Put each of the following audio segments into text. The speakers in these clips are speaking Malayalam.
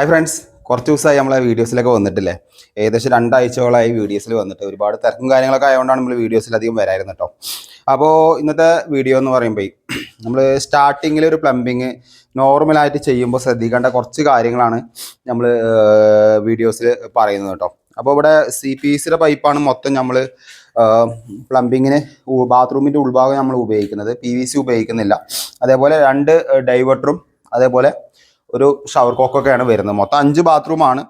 ഹായ് ഫ്രണ്ട്സ് കുറച്ച് ദിവസമായി നമ്മളെ വീഡിയോസിലൊക്കെ വന്നിട്ടില്ലേ? ഏകദേശം രണ്ടാഴ്ചകളായി വീഡിയോസിൽ വന്നിട്ട് ഒരുപാട് തിരക്കും കാര്യങ്ങളൊക്കെ ആയതുകൊണ്ടാണ് നമ്മൾ വീഡിയോസിൽ അധികം വരായിരുന്നു കേട്ടോ അപ്പോൾ ഇന്നത്തെ വീഡിയോ എന്ന് പറയുമ്പോൾ നമ്മൾ സ്റ്റാർട്ടിങ്ങിൽ ഒരു പ്ലംബിങ് നോർമലായിട്ട് ചെയ്യുമ്പോൾ ശ്രദ്ധിക്കേണ്ട കുറച്ച് കാര്യങ്ങളാണ് നമ്മൾ വീഡിയോസിൽ പറയുന്നത് കേട്ടോ അപ്പോൾ ഇവിടെ സി പി സിയുടെ പൈപ്പാണ് മൊത്തം നമ്മൾ പ്ലംബിങ്ങിന് ബാത്റൂമിന്റെ ഉൾഭാഗം നമ്മൾ ഉപയോഗിക്കുന്നത്. പി ഉപയോഗിക്കുന്നില്ല. അതേപോലെ രണ്ട് ഡൈവേർട്ടറും അതേപോലെ ഒരു ഷവർ കോക്കൊക്കെയാണ് വരുന്നത്. മൊത്തം അഞ്ച് ബാത്റൂമാണ്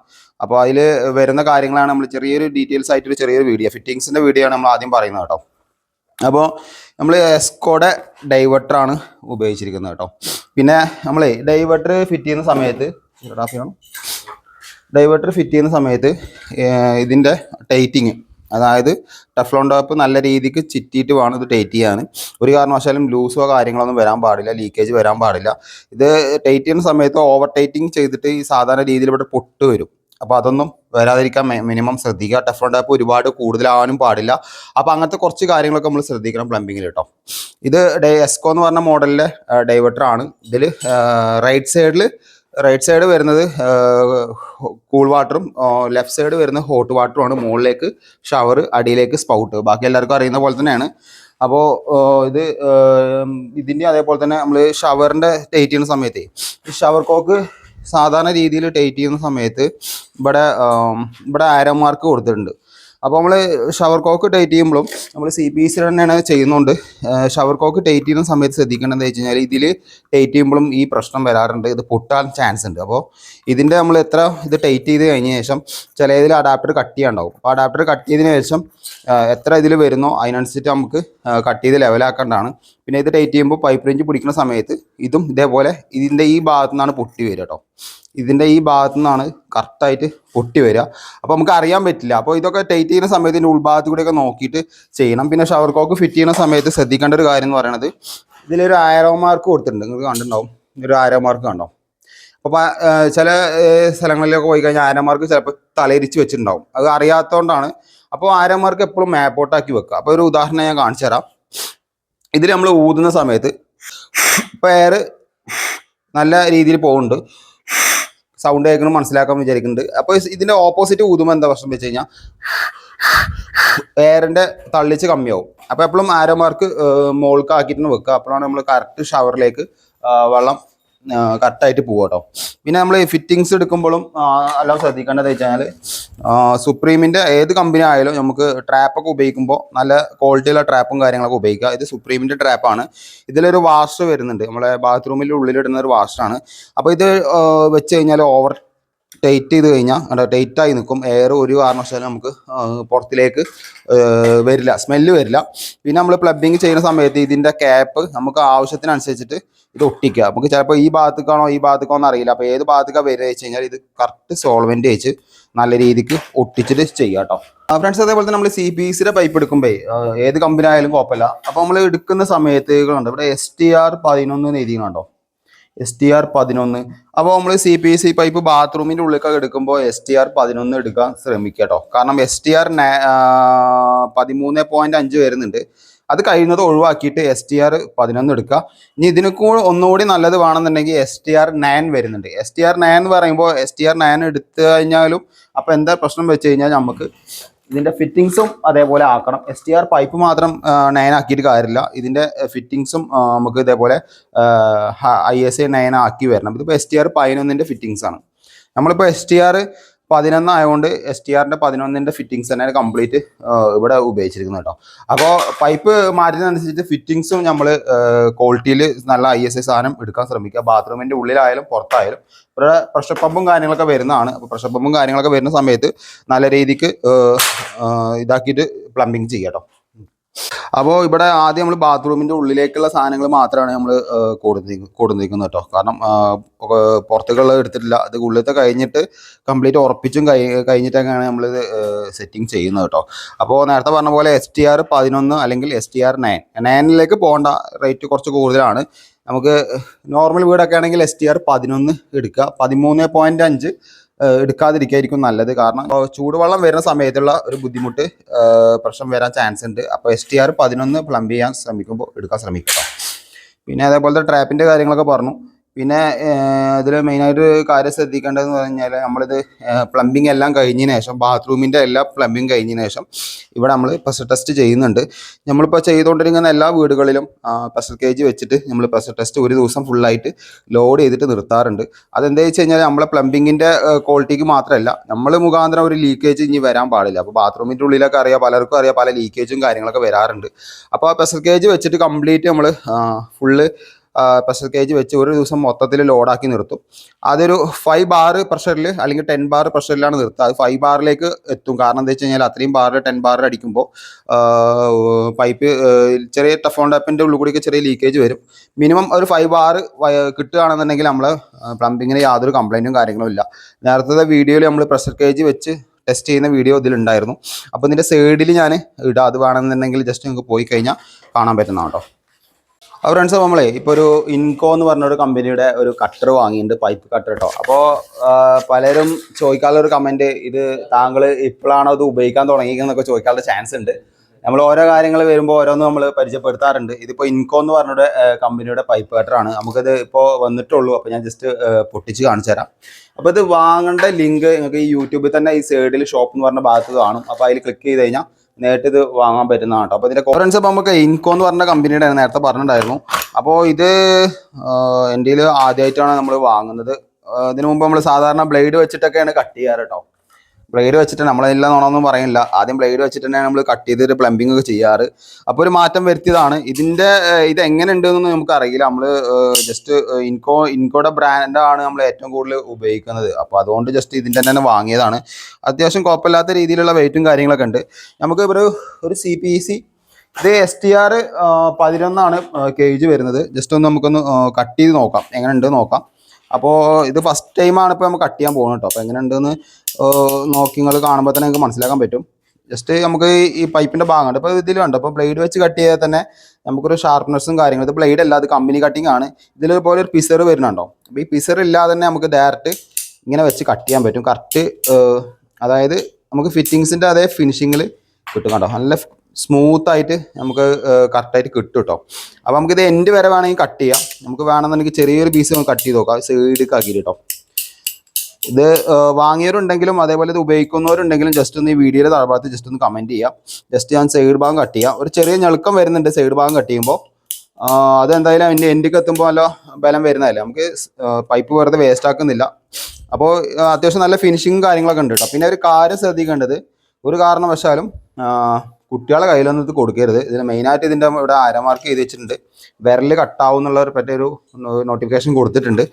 അപ്പോൾ അതിൽ വരുന്ന കാര്യങ്ങളാണ് നമ്മൾ ചെറിയൊരു ഡീറ്റെയിൽസ് ആയിട്ടൊരു ചെറിയൊരു വീഡിയോ ഫിറ്റിങ്സിന്റെ വീഡിയോ ആണ് നമ്മൾ ആദ്യം പറയുന്നത് കേട്ടോ. അപ്പോൾ നമ്മൾ എസ്കോടെ ഡൈവേർട്ടറാണ് ഉപയോഗിച്ചിരിക്കുന്നത് കേട്ടോ. പിന്നെ നമ്മളെ ഡൈവേർട്ടർ ഫിറ്റ് ചെയ്യുന്ന സമയത്ത് ഡൈവേർട്ടർ ഫിറ്റ് ചെയ്യുന്ന സമയത്ത് ഇതിന്റെ ടൈറ്റിങ് അതായത് ടെഫ്ലോൺ ടോപ്പ് നല്ല രീതിക്ക് ചിറ്റിയിട്ട് വേണം ഇത് ടൈറ്റ് ചെയ്യാൻ. ഒരു കാരണവശാലും ലൂസോ കാര്യങ്ങളൊന്നും വരാൻ പാടില്ല ലീക്കേജ് വരാൻ പാടില്ല. ഇത് ടൈറ്റ് ചെയ്യുന്ന സമയത്ത് ഓവർ ടൈറ്റിങ് ചെയ്തിട്ട് ഈ സാധാരണ രീതിയിൽ ഇവിടെ പൊട്ട് വരും. അപ്പോൾ അതൊന്നും വരാതിരിക്കാൻ മിനിമം ശ്രദ്ധിക്കുക. ടെഫ്ലോൺ ടാപ്പ് ഒരുപാട് കൂടുതലാവാനും പാടില്ല. അപ്പോൾ അങ്ങനത്തെ കുറച്ച് കാര്യങ്ങളൊക്കെ നമ്മൾ ശ്രദ്ധിക്കണം പ്ലംബിങ്ങിൽ കേട്ടോ ഇത് ഡേ എസ്കോ എന്ന് പറഞ്ഞ മോഡലിലെ ഡൈവേർട്ടർ ആണ്. ഇതിൽ റൈറ്റ് സൈഡിൽ റൈറ്റ് സൈഡ് വരുന്നത് കൂൾ വാട്ടറും ലെഫ്റ്റ് സൈഡ് വരുന്നത് ഹോട്ട് വാട്ടറുമാണ് മുകളിലേക്ക് ഷവർ അടിയിലേക്ക് സ്പൗട്ട് ബാക്കി എല്ലാവർക്കും അറിയുന്ന പോലെ തന്നെയാണ്. അപ്പോൾ ഇത് ഇതിന്റെ അതേപോലെ തന്നെ നമ്മൾ ഷവറിന്റെ ടൈറ്റ് ചെയ്യുന്ന സമയത്ത് ഷവർ കോക്ക് സാധാരണ രീതിയിൽ ടൈറ്റ് ചെയ്യുന്ന സമയത്ത് ഇവിടെ ഇവിടെ ആരോ മാർക്ക് കൊടുത്തിട്ടുണ്ട്. അപ്പോൾ നമ്മൾ ഷവർ കോക്ക് ടൈറ്റ് ചെയ്യുമ്പോഴും നമ്മൾ സി പി സി തന്നെയാണ് ചെയ്യുന്നുണ്ട് ഷവർ കോക്ക് ടൈറ്റ് ചെയ്യുന്ന സമയത്ത് ശ്രദ്ധിക്കേണ്ടതെന്ന് വെച്ച് കഴിഞ്ഞാൽ ഇതിൽ ടൈറ്റ് ചെയ്യുമ്പോഴും ഈ പ്രശ്നം വരാറുണ്ട്. ഇത് പൊട്ടാൻ ചാൻസ് ഉണ്ട്. അപ്പോൾ ഇതിന്റെ നമ്മൾ എത്ര ഇത് ടൈറ്റ് ചെയ്ത് കഴിഞ്ഞ ശേഷം ചില ഇതിൽ അഡാപ്റ്റർ കട്ട് ചെയ്യാണ്ടാവും. അപ്പോൾ അഡാപ്റ്റർ കട്ട് ചെയ്തതിന് ശേഷം എത്ര ഇതിൽ വരുന്നോ അതിനനുസരിച്ച് നമുക്ക് കട്ട് ചെയ്ത് ലെവലാക്കേണ്ടതാണ് പിന്നെ ഇത് ടൈറ്റ് ചെയ്യുമ്പോൾ പൈപ്പ് റേഞ്ച് പിടിക്കുന്ന സമയത്ത് ഇതും ഇതേപോലെ ഇതിന്റെ ഈ ഭാഗത്തു നിന്നാണ് പൊട്ടി വരിക കേട്ടോ ഇതിന്റെ ഈ ഭാഗത്തു നിന്നാണ് കറക്റ്റായിട്ട് പൊട്ടി വരിക. അപ്പോൾ നമുക്ക് അറിയാൻ പറ്റില്ല. അപ്പോൾ ഇതൊക്കെ ടൈറ്റ് ചെയ്യുന്ന സമയത്ത് ഇതിന്റെ ഉൾഭാഗത്ത് കൂടെയൊക്കെ നോക്കിയിട്ട് ചെയ്യണം. പിന്നെ ഷവർ കോക്ക് ഫിറ്റ് ചെയ്യുന്ന സമയത്ത് ശ്രദ്ധിക്കേണ്ട ഒരു കാര്യം എന്ന് പറയുന്നത് ഇതിലൊരു ആരോ മാർക്ക് കൊടുത്തിട്ടുണ്ട്. നിങ്ങൾക്ക് കണ്ടിട്ടുണ്ടാവും. ഒരു ആരോ മാർക്ക് കണ്ടോ? അപ്പോൾ ചില സ്ഥലങ്ങളിലൊക്കെ പോയി കഴിഞ്ഞാൽ ആരമാർക്ക് ചിലപ്പോൾ തലയിരിച്ച് വെച്ചിട്ടുണ്ടാവും. അത് അറിയാത്തതുകൊണ്ടാണ് അപ്പോൾ ആരമാർക്ക് എപ്പോഴും മാപ്പോട്ടാക്കി വെക്കുക. അപ്പോൾ ഒരു ഉദാഹരണം ഞാൻ കാണിച്ചു തരാം. ഇതിൽ നമ്മൾ ഊതുന്ന സമയത്ത് ഇപ്പോൾ നല്ല രീതിയിൽ പോകുന്നുണ്ട് സൗണ്ട് കേൾക്കണം മനസ്സിലാക്കാൻ വിചാരിക്കുന്നുണ്ട്. അപ്പോൾ ഇതിന്റെ ഓപ്പോസിറ്റ് ഊതുമ്പോൾ എന്താ പ്രശ്നം വെച്ച് കഴിഞ്ഞാൽ എയറിന്റെ തള്ളിച്ച് കമ്മിയാവും. അപ്പോൾ എപ്പോഴും ആരോമാർക്ക് മോൾക്ക് വെക്കുക. അപ്പോഴാണ് നമ്മൾ കറക്റ്റ് ഷവറിലേക്ക് വെള്ളം കറക്റ്റായിട്ട് പോകും കേട്ടോ പിന്നെ നമ്മൾ ഫിറ്റിങ്സ് എടുക്കുമ്പോഴും എല്ലാം ശ്രദ്ധിക്കേണ്ടത് വെച്ചാൽ സുപ്രീമിന്റെ ഏത് കമ്പനി ആയാലും നമുക്ക് ട്രാപ്പൊക്കെ ഉപയോഗിക്കുമ്പോൾ നല്ല ക്വാളിറ്റിയുള്ള ട്രാപ്പും കാര്യങ്ങളൊക്കെ ഉപയോഗിക്കുക. ഇത് സുപ്രീമിന്റെ ട്രാപ്പാണ് ഇതിലൊരു വാഷ് വരുന്നുണ്ട്. നമ്മളെ ബാത്റൂമിന്റെ ഉള്ളിലിടുന്ന ഒരു വാഷാണ് അപ്പോൾ ഇത് വെച്ച് കഴിഞ്ഞാൽ ഓവർ ടൈറ്റ് ചെയ്ത് കഴിഞ്ഞാൽ ടൈറ്റായി നിൽക്കും എയർ ഒരു കാരണവശാലും നമുക്ക് പുറത്തിലേക്ക് വരില്ല. സ്മെല്ല് വരില്ല. പിന്നെ നമ്മൾ പ്ലബിങ് ചെയ്യുന്ന സമയത്ത് ഇതിന്റെ ക്യാപ്പ് നമുക്ക് ആവശ്യത്തിനനുസരിച്ചിട്ട് ഇത് ഒട്ടിക്കുക. നമുക്ക് ചിലപ്പോൾ ഈ ഭാഗത്തേക്കാണോ ഈ ഭാഗത്തേക്കാണോ അറിയില്ല അപ്പോൾ ഏത് ഭാഗത്തേക്കാണ് വരിക വെച്ച് കഴിഞ്ഞാൽ ഇത് കറക്റ്റ് സോൾവെന്റ് വെച്ച് നല്ല രീതിക്ക് ഒട്ടിച്ചിട്ട് ചെയ്യുക കേട്ടോ. ഫ്രണ്ട്സ് അതേപോലെ തന്നെ നമ്മൾ സി പി സിയുടെ പൈപ്പ് എടുക്കുമ്പോൾ ഏത് കമ്പനി ആയാലും കുഴപ്പമില്ല. അപ്പോൾ നമ്മൾ എടുക്കുന്ന സമയത്ത് ഇവിടെ എസ് ടി ആർ പതിനൊന്ന് എഴുതിയുണ്ടോ എസ് ടി ആർ പതിനൊന്ന്. അപ്പോൾ നമ്മൾ സി പി സി പൈപ്പ് ബാത്റൂമിന്റെ ഉള്ളിലൊക്കെ എടുക്കുമ്പോൾ എസ് ടി ആർ പതിനൊന്ന് എടുക്കാൻ ശ്രമിക്കുക കേട്ടോ. കാരണം എസ് ടി ആർ പതിമൂന്ന് പോയിന്റ് അഞ്ച് വരുന്നുണ്ട്. അത് കഴിയുന്നത് ഒഴിവാക്കിയിട്ട് എസ് ടി ആർ പതിനൊന്ന് എടുക്കുക. ഇനി ഇതിന് കൂടെ ഒന്നുകൂടി നല്ലത് വേണമെന്നുണ്ടെങ്കിൽ എസ് ടി ആർ നയൻ വരുന്നുണ്ട്. എസ് ടി ആർ നയൻ എന്ന് പറയുമ്പോൾ എസ് ടി ആർ നയൻ എടുത്തു കഴിഞ്ഞാലും അപ്പോൾ എന്താ പ്രശ്നം വെച്ച് കഴിഞ്ഞാൽ നമുക്ക് ഇതിന്റെ ഫിറ്റിങ്സും അതേപോലെ ആക്കണം. എസ് ടി ആർ പൈപ്പ് മാത്രം നയൻ ആക്കിയിട്ട് കാര്യമില്ല. ഇതിന്റെ ഫിറ്റിങ്സും നമുക്ക് ഇതേപോലെ ഐ എസ് എ നയൻ ആക്കി വരണം. ഇതിപ്പോൾ എസ് ടി ആർ പതിനൊന്നിന്റെ ഫിറ്റിങ്സ് ആണ്. നമ്മളിപ്പോൾ എസ് ടി ആർ പതിനൊന്ന് ആയതുകൊണ്ട് എസ് ടി ആറിന്റെ പതിനൊന്നിന്റെ ഫിറ്റിങ്സ് തന്നെ കംപ്ലീറ്റ് ഇവിടെ ഉപയോഗിച്ചിരിക്കുന്നത് കേട്ടോ. അപ്പോൾ പൈപ്പ് മാറ്റുന്നതനുസരിച്ച് ഫിറ്റിങ്സും നമ്മൾ ക്വാളിറ്റിയിൽ നല്ല ഐ എസ് ഐ സാധനം എടുക്കാൻ ശ്രമിക്കുക. ബാത്റൂമിന്റെ ഉള്ളിലായാലും പുറത്തായാലും. ഇവിടെ പ്രഷർ പമ്പും കാര്യങ്ങളൊക്കെ വരുന്നതാണ്. അപ്പോൾ പ്രഷർ പമ്പും കാര്യങ്ങളൊക്കെ വരുന്ന സമയത്ത് നല്ല രീതിക്ക് ഇതാക്കിയിട്ട് പ്ലംബിങ് ചെയ്യാം കേട്ടോ. അപ്പോൾ ഇവിടെ ആദ്യം നമ്മൾ ബാത്റൂമിന്റെ ഉള്ളിലേക്കുള്ള സാധനങ്ങൾ മാത്രമാണ് നമ്മൾ കൊടുത്തി കൊടുത്തിരിക്കുന്നത് കേട്ടോ. കാരണം പുറത്തേക്കുള്ള എടുത്തിട്ടില്ല. അത് ഉള്ളിലത്തെ കഴിഞ്ഞിട്ട് കംപ്ലീറ്റ് ഉറപ്പിച്ചും കഴി കഴിഞ്ഞിട്ടൊക്കെയാണ് നമ്മൾ സെറ്റിംഗ് ചെയ്യുന്നത് കേട്ടോ. അപ്പോൾ നേരത്തെ പറഞ്ഞ പോലെ എസ് ടി ആർ പതിനൊന്ന് അല്ലെങ്കിൽ എസ് ടി ആർ നയൻ നയനിലേക്ക് പോകേണ്ട റേറ്റ് കുറച്ച് കൂടുതലാണ്. നമുക്ക് നോർമൽ വീടൊക്കെ ആണെങ്കിൽ എസ് ടി ആർ പതിനൊന്ന് എടുക്കുക. പതിമൂന്ന് പോയിന്റ് അഞ്ച് എടുക്കാതിരിക്കായിരിക്കും നല്ലത്. കാരണം ചൂടുവെള്ളം വരുന്ന സമയത്തുള്ള ഒരു ബുദ്ധിമുട്ട് പ്രശ്നം വരാൻ ചാൻസ് ഉണ്ട്. അപ്പോൾ എസ് ടി ആർ പതിനൊന്ന് പ്ലംബ് ചെയ്യാൻ ശ്രമിക്കുമ്പോൾ എടുക്കാൻ ശ്രമിക്കുക. പിന്നെ അതേപോലത്തെ ട്രാപ്പിന്റെ കാര്യങ്ങളൊക്കെ പറഞ്ഞു. പിന്നെ ഇതിൽ മെയിനായിട്ട് കാര്യം ശ്രദ്ധിക്കേണ്ടതെന്ന് പറഞ്ഞാൽ നമ്മളിത് പ്ലംബിംഗ് എല്ലാം കഴിഞ്ഞതിന് ശേഷം ബാത്റൂമിന്റെ എല്ലാ പ്ലംബിംഗ് കഴിഞ്ഞതിന് ശേഷം ഇവിടെ നമ്മൾ പ്രഷർ ടെസ്റ്റ് ചെയ്യുന്നുണ്ട്. നമ്മളിപ്പോൾ ചെയ്തുകൊണ്ടിരിക്കുന്ന എല്ലാ വീടുകളിലും പ്രഷർ കേജ് വെച്ചിട്ട് നമ്മൾ പ്രഷർ ടെസ്റ്റ് ഒരു ദിവസം ഫുള്ളായിട്ട് ലോഡ് ചെയ്തിട്ട് നിർത്താറുണ്ട്. അതെന്താ വെച്ച് കഴിഞ്ഞാൽ നമ്മളെ പ്ലംബിങ്ങിന്റെ ക്വാളിറ്റിക്ക് മാത്രമല്ല നമ്മൾ മുഖാന്തരം ഒരു ലീക്കേജ് ഇനി വരാൻ പാടില്ല. അപ്പോൾ ബാത്റൂമിന്റെ ഉള്ളിലൊക്കെ അറിയാം പലർക്കും അറിയാം പല ലീക്കേജും കാര്യങ്ങളൊക്കെ വരാറുണ്ട്. അപ്പോൾ ആ പ്രഷർ കേജ് വെച്ചിട്ട് കംപ്ലീറ്റ് നമ്മൾ ഫുള്ള് പ്രഷർ കേജ് വെച്ച് ഒരു ദിവസം മൊത്തത്തിൽ ലോഡാക്കി നിർത്തും. അതൊരു ഫൈവ് ബാർ പ്രഷറിൽ അല്ലെങ്കിൽ ടെൻ ബാർ പ്രഷറിലാണ് നിർത്തുക. അത് ഫൈവ് ബാറിലേക്ക് എത്തും. കാരണം എന്താ വെച്ച് കഴിഞ്ഞാൽ അത്രയും ബാറിൽ ടെൻ ബാറിൽ അടിക്കുമ്പോൾ പൈപ്പ് ചെറിയ ടഫോൺ ടാപ്പിന്റെ ഉള്ളിൽ കൂടിയൊക്കെ ചെറിയ ലീക്കേജ് വരും. മിനിമം ഒരു ഫൈവ് ബാർ കിട്ടുകയാണെന്നുണ്ടെങ്കിൽ നമ്മൾ പ്ലംബിങ്ങിന് യാതൊരു കംപ്ലൈന്റും കാര്യങ്ങളും ഇല്ല. നേരത്തെ വീഡിയോയിൽ നമ്മൾ പ്രഷർ കേജ് വെച്ച് ടെസ്റ്റ് ചെയ്യുന്ന വീഡിയോ ഇതിലുണ്ടായിരുന്നു അപ്പോൾ ഇതിന്റെ സൈഡിൽ ഞാൻ ഇടാം. അത് വേണമെന്നുണ്ടെങ്കിൽ ജസ്റ്റ് നിങ്ങൾക്ക് പോയി കഴിഞ്ഞാൽ കാണാൻ പറ്റുന്നതാണ് കേട്ടോ അപ്പോൾ ഫ്രണ്ട്സ് നമ്മളെ ഇപ്പോൾ ഒരു ഇൻകോ എന്ന് പറഞ്ഞ ഒരു കമ്പനിയുടെ ഒരു കട്ടർ വാങ്ങിയിട്ടുണ്ട് പൈപ്പ് കട്ടർ കേട്ടോ അപ്പോൾ പലരും ചോദിക്കാനുള്ള ഒരു കമന്റ് ഇത് താങ്കൾ ഇപ്പോഴാണോ അത് ഉപയോഗിക്കാൻ തുടങ്ങിയെന്നൊക്കെ ചോദിക്കാനുള്ള ചാൻസ് ഉണ്ട്. നമ്മൾ ഓരോ കാര്യങ്ങൾ വരുമ്പോൾ ഓരോന്ന് നമ്മൾ പരിചയപ്പെടുത്താറുണ്ട്. ഇതിപ്പോൾ ഇൻകോ എന്ന് പറഞ്ഞൊരു കമ്പനിയുടെ പൈപ്പ് കട്ടറാണ് നമുക്കിത് ഇപ്പോൾ വന്നിട്ടുള്ളൂ. അപ്പോൾ ഞാൻ ജസ്റ്റ് പൊട്ടിച്ച് കാണിച്ചു തരാം. അപ്പോൾ ഇത് വാങ്ങേണ്ട ലിങ്ക് നിങ്ങൾക്ക് ഈ യൂട്യൂബിൽ തന്നെ ഈ സൈഡിൽ ഷോപ്പ് എന്ന് പറഞ്ഞ ഭാഗത്ത് കാണും. അപ്പോൾ അതിൽ ക്ലിക്ക് ചെയ്ത് കഴിഞ്ഞാൽ നേരിട്ട് ഇത് വാങ്ങാൻ പറ്റുന്നതാണ് കേട്ടോ. അപ്പോൾ ഇതിന്റെ കോറൻസ് ഇപ്പോൾ നമുക്ക് ഇൻകോ എന്ന് പറഞ്ഞ കമ്പനിയുടെ നേരത്തെ പറഞ്ഞിട്ടുണ്ടായിരുന്നു. അപ്പോൾ ഇത് എന്റെ ആദ്യമായിട്ടാണ് നമ്മൾ വാങ്ങുന്നത്. ഇതിനു മുമ്പ് നമ്മൾ സാധാരണ ബ്ലേഡ് വെച്ചിട്ടൊക്കെയാണ് കട്ട് ചെയ്യാറ് കേട്ടോ. ബ്ലേഡ് വെച്ചിട്ട് നമ്മളെല്ലാം നോണമെന്നും പറയില്ല. ആദ്യം ബ്ലേഡ് വെച്ചിട്ട് തന്നെ നമ്മൾ കട്ട് ചെയ്തിട്ട് പ്ലംബിംഗ് ഒക്കെ ചെയ്യാറ്. അപ്പോൾ ഒരു മാറ്റം വരുത്തിയതാണ്. ഇതിന്റെ ഇത് എങ്ങനെ ഉണ്ടെന്ന് നമുക്ക് അറിയില്ല. നമ്മൾ ജസ്റ്റ് ഇൻകോ ഇൻകോയുടെ ബ്രാൻഡാണ് നമ്മൾ ഏറ്റവും കൂടുതൽ ഉപയോഗിക്കുന്നത്. അപ്പോൾ അതുകൊണ്ട് ജസ്റ്റ് ഇതിന്റെ തന്നെ വാങ്ങിയതാണ്. അത്യാവശ്യം കുഴപ്പമില്ലാത്ത രീതിയിലുള്ള വെയിറ്റും കാര്യങ്ങളൊക്കെ ഉണ്ട്. നമുക്ക് ഒരു ഒരു സി പി സി ഇത് എസ് ടി ആർ പതിനൊന്നാണ് കെ ജി വരുന്നത്. ജസ്റ്റ് ഒന്ന് നമുക്കൊന്ന് കട്ട് ചെയ്ത് നോക്കാം. എങ്ങനെ ഉണ്ട് നോക്കാം. അപ്പോൾ ഇത് ഫസ്റ്റ് ടൈമാണ് ഇപ്പോൾ നമ്മൾ കട്ട് ചെയ്യാൻ പോകുന്നത് കേട്ടോ. അപ്പോൾ എങ്ങനെ ഉണ്ടെന്ന് നോക്കി നിങ്ങൾ കാണുമ്പോൾ തന്നെ നിങ്ങൾക്ക് മനസ്സിലാക്കാൻ പറ്റും. ജസ്റ്റ് നമുക്ക് ഈ- പൈപ്പിന്റെ ഭാഗമുണ്ട് ഇപ്പോൾ ഇതിൽ കണ്ടോ? അപ്പോൾ ബ്ലേഡ് വെച്ച് കട്ട് ചെയ്താൽ തന്നെ നമുക്കൊരു ഷാർപ്നെസ്സും കാര്യങ്ങളും ഇത് ബ്ലേഡ് അല്ല അത് കമ്പനി കട്ടിംഗ് ആണ്. ഇതിൽ പോലെ ഒരു പിസർ വരുന്നുണ്ടോ? അപ്പോൾ ഈ പിസർ ഇല്ലാതെ തന്നെ നമുക്ക് ഡയറക്റ്റ് ഇങ്ങനെ വെച്ച് കട്ട് ചെയ്യാൻ പറ്റും. കറക്റ്റ് അതായത് നമുക്ക് ഫിറ്റിങ്സിന്റെ അതേ ഫിനിഷിങ്ങിൽ കിട്ടും കേട്ടോ നല്ല സ്മൂത്തായിട്ട് നമുക്ക് കറക്റ്റായിട്ട് കിട്ടും കേട്ടോ അപ്പോൾ നമുക്കിത് എൻഡ് വരെ വേണമെങ്കിൽ കട്ട് ചെയ്യാം. നമുക്ക് വേണമെന്നുണ്ടെങ്കിൽ ചെറിയൊരു പീസ് കട്ട് ചെയ്ത് നോക്കാം. സൈഡിലേക്ക് ആക്കിയിട്ട് കേട്ടോ ഇത് വാങ്ങിയവരുണ്ടെങ്കിലും അതേപോലെ ഇത് ഉപയോഗിക്കുന്നവരുണ്ടെങ്കിലും ജസ്റ്റ് ഒന്ന് ഈ വീഡിയോയുടെ താഴ്ഭാഗത്ത് ജസ്റ്റ് ഒന്ന് കമന്റ് ചെയ്യാം. ജസ്റ്റ് ഞാൻ സൈഡ് ഭാഗം കട്ട് ചെയ്യാം. ഒരു ചെറിയ ഞെളുക്കം വരുന്നുണ്ട് സൈഡ് ഭാഗം കട്ട് ചെയ്യുമ്പോൾ അതെന്തായാലും അതിന്റെ എൻഡിക്ക് എത്തുമ്പോൾ നല്ല ബലം വരുന്നതല്ലേ? നമുക്ക് പൈപ്പ് വെറുതെ വേസ്റ്റ് ആക്കുന്നില്ല. അപ്പോൾ അത്യാവശ്യം നല്ല ഫിനിഷിങ്ങും കാര്യങ്ങളൊക്കെ ഉണ്ട് കേട്ടോ പിന്നെ ഒരു കാര്യം ശ്രദ്ധിക്കേണ്ടത് ഒരു കാരണവശാലും കുട്ടികളെ കയ്യിലൊന്നും ഇത് കൊടുക്കരുത്. ഇതിന് മെയിനായിട്ട് ഇതിന്റെ ഇവിടെ അരമാർക്ക് ചെയ്ത് വെച്ചിട്ടുണ്ട്. വിരൽ കട്ടാവും എന്നുള്ള ഒരു പറ്റിയൊരു നോട്ടിഫിക്കേഷൻ കൊടുത്തിട്ടുണ്ട്.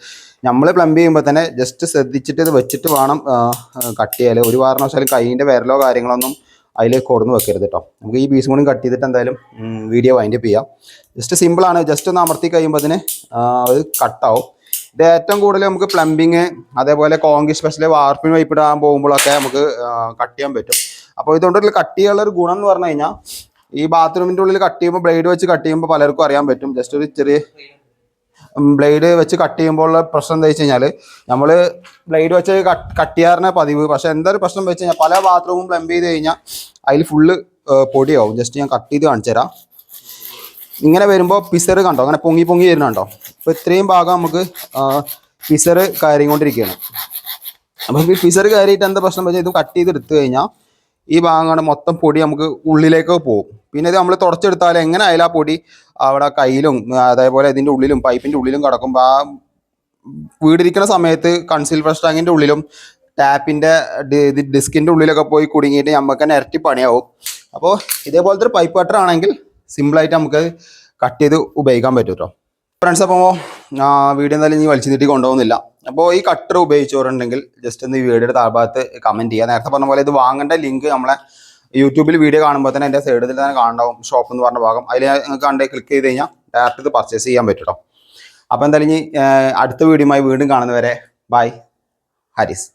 നമ്മൾ പ്ലംബ് ചെയ്യുമ്പോൾ തന്നെ ജസ്റ്റ് ശ്രദ്ധിച്ചിട്ട് ഇത് വെച്ചിട്ട് വേണം കട്ട് ചെയ്യാൻ ഒരു കാരണവശാലും കൈയിന്റെ വിരലോ കാര്യങ്ങളൊന്നും അതിൽ കൊടുന്ന് വെക്കരുത് കേട്ടോ നമുക്ക് ഈ പീസും കൂടി കട്ട് ചെയ്തിട്ട് എന്തായാലും വീഡിയോ വൈൻഡപ്പ് ചെയ്യാം. ജസ്റ്റ് സിമ്പിളാണ് ജസ്റ്റ് ഒന്ന് അമർത്തി കഴിയുമ്പോൾ അതിന് അത് കട്ടാവും ഇത് ഏറ്റവും കൂടുതൽ നമുക്ക് പ്ലംബിങ് അതേപോലെ കോങ്കി സ്പെഷ്യൽ വാർപ്പിന് വൈപ്പിടാൻ പോകുമ്പോഴൊക്കെ നമുക്ക് കട്ട് ചെയ്യാൻ പറ്റും. അപ്പോൾ ഇതുകൊണ്ടുള്ള കട്ട് ചെയ്യാനുള്ള ഒരു ഗുണം എന്ന് പറഞ്ഞു കഴിഞ്ഞാൽ ഈ ബാത്റൂമിന്റെ ഉള്ളിൽ കട്ട് ചെയ്യുമ്പോൾ ബ്ലേഡ് വെച്ച് കട്ട് ചെയ്യുമ്പോൾ പലർക്കും അറിയാൻ പറ്റും. ജസ്റ്റ് ഒരു ചെറിയ ബ്ലേഡ് വെച്ച് കട്ട് ചെയ്യുമ്പോൾ ഉള്ള പ്രശ്നം എന്താ വെച്ച് കഴിഞ്ഞാൽ നമ്മൾ ബ്ലേഡ് വെച്ച് കട്ട് ചെയ്യാറിനെ പതിവ്. പക്ഷെ എന്തൊരു പ്രശ്നം വെച്ച് കഴിഞ്ഞാൽ പല ബാത്റൂമും പ്ലംബ് ചെയ്ത് കഴിഞ്ഞാൽ അതിൽ ഫുള്ള് പൊടിയാവും. ജസ്റ്റ് ഞാൻ കട്ട് ചെയ്ത് കാണിച്ചു തരാം. ഇങ്ങനെ വരുമ്പോൾ പിസർ കണ്ടോ? അങ്ങനെ പൊങ്ങി പൊങ്ങി വരുന്നുണ്ടോ? അപ്പോൾ ഇത്രയും ഭാഗം നമുക്ക് പിസർ കയറിക്കൊണ്ടിരിക്കുകയാണ്. അപ്പം ഈ പിസർ കയറിയിട്ട് എന്താ പ്രശ്നം വെച്ചാൽ ഇത് കട്ട് ചെയ്ത് എടുത്തു കഴിഞ്ഞാൽ ഈ ഭാഗമാണ് മൊത്തം പൊടി നമുക്ക് ഉള്ളിലേക്ക് പോകും. പിന്നെ ഇത് നമ്മൾ തുടച്ചെടുത്താൽ എങ്ങനെ ആയാലും ആ പൊടി അവിടെ കയ്യിലും അതേപോലെ ഇതിന്റെ ഉള്ളിലും പൈപ്പിന്റെ ഉള്ളിലും കിടക്കുമ്പോൾ ആ വീടിരിക്കുന്ന സമയത്ത് കൺസിൽ ഫ്രഷ് ടാങ്കിന്റെ ഉള്ളിലും ടാപ്പിന്റെ ഡിസ്കിന്റെ ഉള്ളിലൊക്കെ പോയി കുടുങ്ങിയിട്ട് നമുക്ക് തന്നെ ഇരട്ടി പണിയാവും. അപ്പോൾ ഇതേപോലത്തെ ഒരു പൈപ്പ് കട്ടർ ആണെങ്കിൽ സിമ്പിളായിട്ട് നമുക്ക് കട്ട് ചെയ്ത് ഉപയോഗിക്കാൻ പറ്റും കേട്ടോ ഫ്രണ്ട്സ് അപ്പോൾ വീഡിയോ എന്തായാലും ഇനി വലിച്ചു നീട്ടി കൊണ്ടുപോകുന്നില്ല. അപ്പോൾ ഈ കട്ടർ ഉപയോഗിച്ചവരുണ്ടെങ്കിൽ ജസ്റ്റ് ഒന്ന് ഈ വീഡിയോയുടെ താഴ്ഭാഗത്ത് കമന്റ് ചെയ്യുക നേരത്തെ പറഞ്ഞ പോലെ ഇത് വാങ്ങേണ്ട ലിങ്ക് നമ്മളെ യൂട്യൂബിൽ വീഡിയോ കാണുമ്പോൾ തന്നെ എന്റെ സൈഡിൽ തന്നെ കാണണ്ടാവും ഷോപ്പ് എന്ന് പറഞ്ഞ ഭാഗം. അതിൽ നിങ്ങൾക്ക് കണ്ട് ക്ലിക്ക് ചെയ്ത് കഴിഞ്ഞാൽ ഡയറക്റ്റ് ഇത് പർച്ചേസ് ചെയ്യാൻ പറ്റും അപ്പോൾ എന്തായാലും ഇനി അടുത്ത വീഡിയോയുമായി വീണ്ടും കാണുന്നവരെ ബൈ ഹാരിസ്.